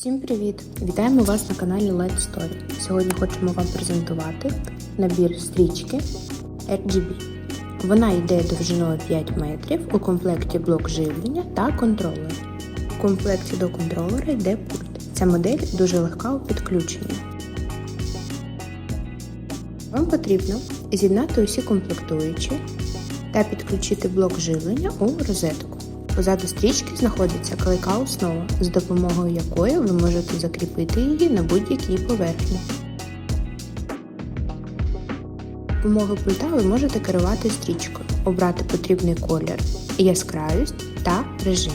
Всім привіт! Вітаємо вас на каналі Light Story. Сьогодні хочемо вам презентувати набір стрічки RGB. Вона йде довжиною 5 метрів у комплекті блок живлення та контролер. У комплекті до контролера йде пульт. Ця модель дуже легка у підключенні. Вам потрібно з'єднати усі комплектуючі та підключити блок живлення у розетку. Позаду стрічки знаходиться клейка основа, з допомогою якої ви можете закріпити її на будь-якій поверхні. Допомогою пульта ви можете керувати стрічкою, обрати потрібний колір, яскравість та режим.